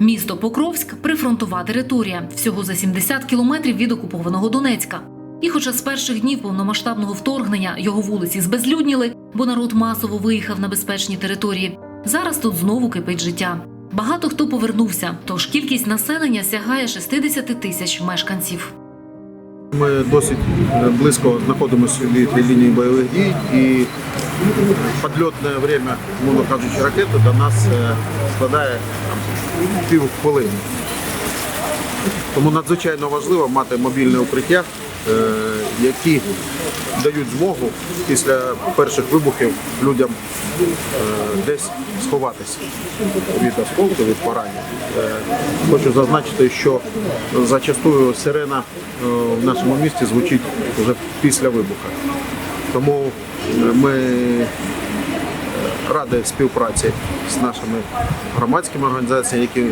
Місто Покровськ прифронтова територія, всього за 70 кілометрів від окупованого Донецька. І хоча з перших днів повномасштабного вторгнення його вулиці збезлюдніли, бо народ масово виїхав на безпечні території, зараз тут знову кипить життя. Багато хто повернувся, тож кількість населення сягає 60 тисяч мешканців. Ми досить близько знаходимося від лінії бойових дій і підльотне время, мовно кажучи, ракети до нас е, складає пів хвилини. Тому надзвичайно важливо мати мобільне укриття, е, які дають змогу після перших вибухів людям е, десь сховатися від осколку, від поранень. Е, Хочу зазначити, що зачастую сирена в нашому місті звучить вже після вибуху. Тому ми раді співпраці з нашими громадськими організаціями, які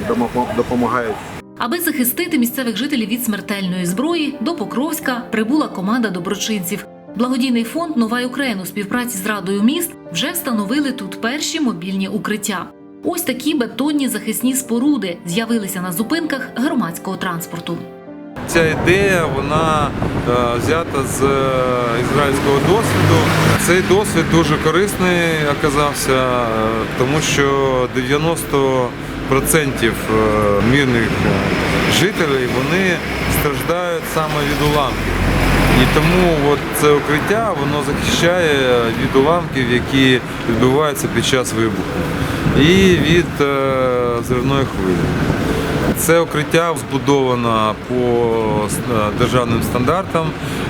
допомагають Аби захистити місцевих жителів від смертельної зброї, до Покровська прибула команда доброчинців. Благодійний фонд Нова Україна у співпраці з Радою міст вже встановили тут перші мобільні укриття. Ось такі бетонні захисні споруди з'явилися на зупинках громадського транспорту. Ця ідея вона е, взята з е, ізраїльського досвіду. Цей досвід дуже корисний оказався, е, тому що 90% е, мирних жителів вони страждають саме від уламків. І тому от це укриття воно захищає від уламків, які відбуваються під час вибуху, і від зривної хвилі. Це укриття збудовано по е, державним стандартам.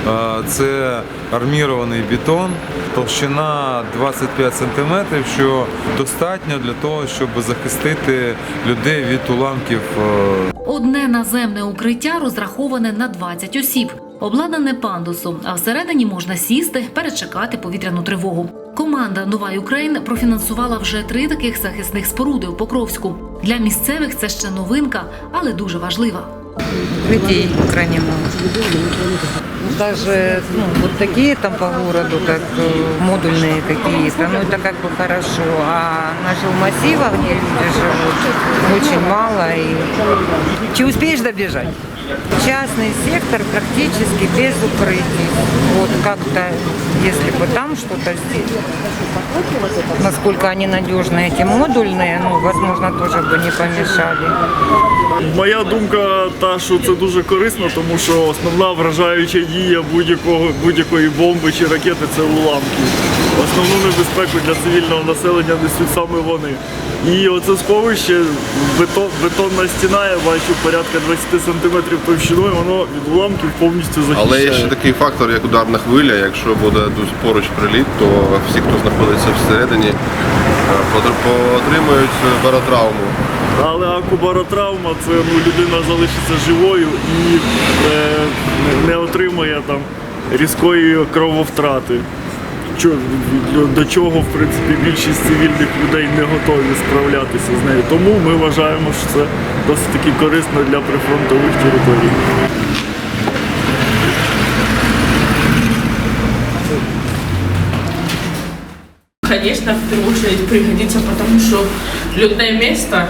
Е, Це армірований бетон, товщина 25 см, що достатньо для того, щоб захистити людей від уламків е, Одне наземне укриття розраховане на 20 осіб, обладнане пандусом, а всередині можна сісти, перечекати повітряну тривогу. Команда Нова Україн профінансувала вже три таких захисних споруди у Покровську. Для місцевих це ще новинка, але дуже важлива. людей крайне мало. Даже ну, вот такие там по городу, как э, модульные какие-то, ну это как бы хорошо. А на жилмассивах, где люди живут, очень мало. И че успеешь добежать? Частный сектор практически без укрытий. Вот как-то, если бы там что-то сделать. Насколько они надежные, эти модульные, ну, возможно, тоже бы не помешали. Моя думка та, що це дуже корисно, тому що основна вражаюча дія будь-якого будь-якої бомби чи ракети це уламки. Основну небезпеку для цивільного населення несуть саме вони. І оце сховище, бетон, бетонна стіна, я бачу порядка 20 см товщиною, воно від уламків повністю захищає. Але є ще такий фактор, як ударна хвиля. Якщо буде поруч приліт, то всі, хто знаходиться всередині, е, отримують баротравму. Але акубаротравма це ну, людина залишиться живою і е, не отримає там різкої крововтрати. Чо- До чого, в принципі, більшість цивільних людей не готові справлятися з нею. Тому ми вважаємо, що це досить таки корисно для прифронтових територій. Конечно, в первую очередь пригодится, потому что людное место,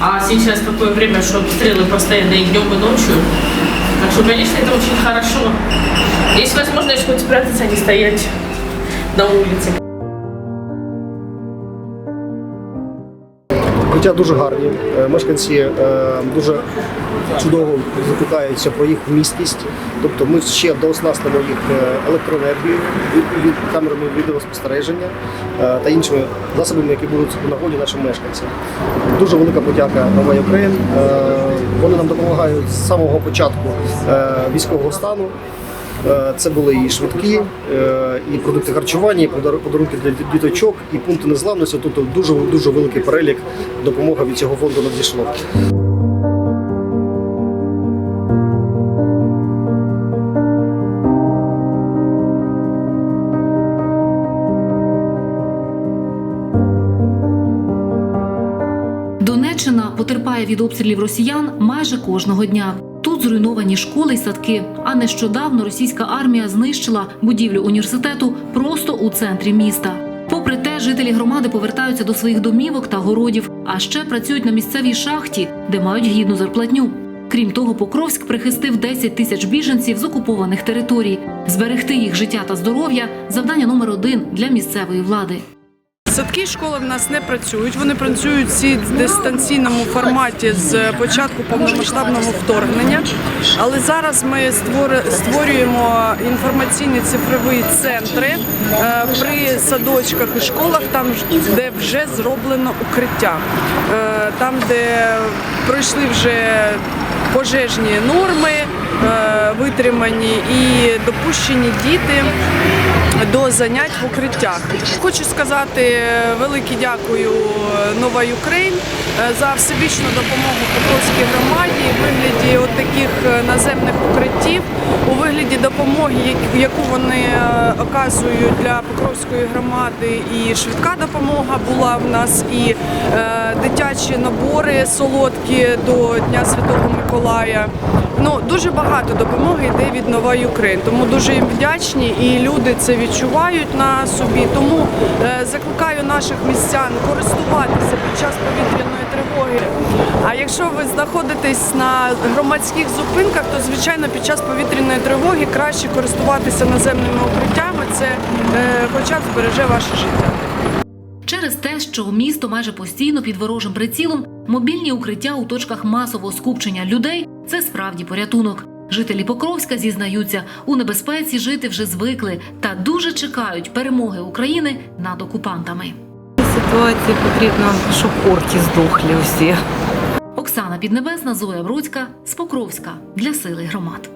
а сейчас такое время, что обстрелы постоянно и днем, и ночью. Так что, конечно, это очень хорошо. Есть возможность хоть спрятаться, а не стоять на улице. Укриття дуже гарні. Е, Мешканці е, дуже чудово запитаються про їх місткість. Тобто ми ще дооснастимо їх е, електроенергією, від, камерами відеоспостереження та іншими засобами, які будуть у нагоді нашим мешканцям. Дуже велика подяка Нова Україн. Вони нам допомагають з самого початку військового стану. Е, Це були і швидкі, е, і продукти харчування, і подар- подарунки для діточок, і пункти незламності. Тобто дуже дуже великий перелік допомоги від цього фонду надійшло. Донеччина потерпає від обстрілів росіян майже кожного дня. Тут зруйновані школи й садки. А нещодавно російська армія знищила будівлю університету просто у центрі міста. Попри те, жителі громади повертаються до своїх домівок та городів, а ще працюють на місцевій шахті, де мають гідну зарплатню. Крім того, Покровськ прихистив 10 тисяч біженців з окупованих територій. Зберегти їх життя та здоров'я завдання номер один для місцевої влади. Садки і школи в нас не працюють. Вони працюють всі дистанційному форматі з початку повномасштабного вторгнення. Але зараз ми створюємо інформаційні цифрові центри е, при садочках і школах, там де вже зроблено укриття, Е, там, де пройшли вже пожежні норми, витримані і допущені діти до занять в укриттях. Хочу сказати е, велике дякую е, Нова Юкрейн е, за всебічну допомогу Покровській громаді у вигляді таких е, наземних укриттів, у вигляді допомоги, як- яку вони е, оказують для Покровської громади. І швидка допомога була в нас, і е, дитячі набори солодкі до Дня Святого Миколая. Ну дуже багато допомоги йде від Нова Юкрейн, тому дуже їм вдячні і люди це відчувають на собі. Тому е, закликаю наших містян користуватися під час повітряної тривоги. А якщо ви знаходитесь на громадських зупинках, то звичайно під час повітряної тривоги краще користуватися наземними укриттями. Це е, хоча б збереже ваше життя. Через те, що місто майже постійно під ворожим прицілом, мобільні укриття у точках масового скупчення людей це справді порятунок. Жителі Покровська зізнаються, у небезпеці жити вже звикли та дуже чекають перемоги України над окупантами. Ситуації потрібно, щоб орки здохли Усі Оксана Піднебесна, Зоя Бруцька з Покровська для сили громад.